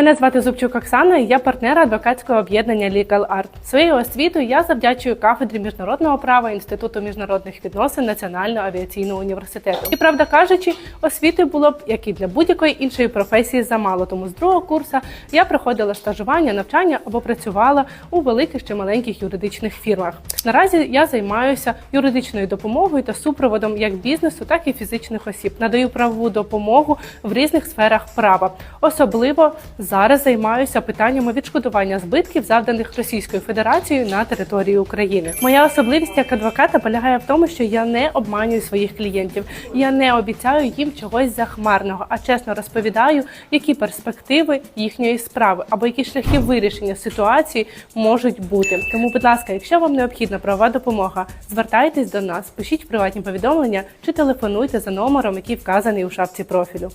Мене звати Зубчук Оксана, і я партнер адвокатського об'єднання Legal Art. Своєю освітою я завдячую кафедрі міжнародного права Інституту міжнародних відносин Національного авіаційного університету. І правда кажучи, освіти було б як і для будь-якої іншої професії замало. Тому з другого курсу я проходила стажування, навчання або працювала у великих чи маленьких юридичних фірмах. Наразі я займаюся юридичною допомогою та супроводом як бізнесу, так і фізичних осіб. Надаю правову допомогу в різних сферах права. Особливо зараз займаюся питаннями відшкодування збитків, завданих Російською Федерацією на території України. Моя особливість як адвоката полягає в тому, що я не обманюю своїх клієнтів. Я не обіцяю їм чогось захмарного, а чесно розповідаю, які перспективи їхньої справи або які шляхи вирішення ситуації можуть бути. Тому, будь ласка, якщо вам необхідна правова допомога, звертайтесь до нас, пишіть приватні повідомлення чи телефонуйте за номером, який вказаний у шапці профілю.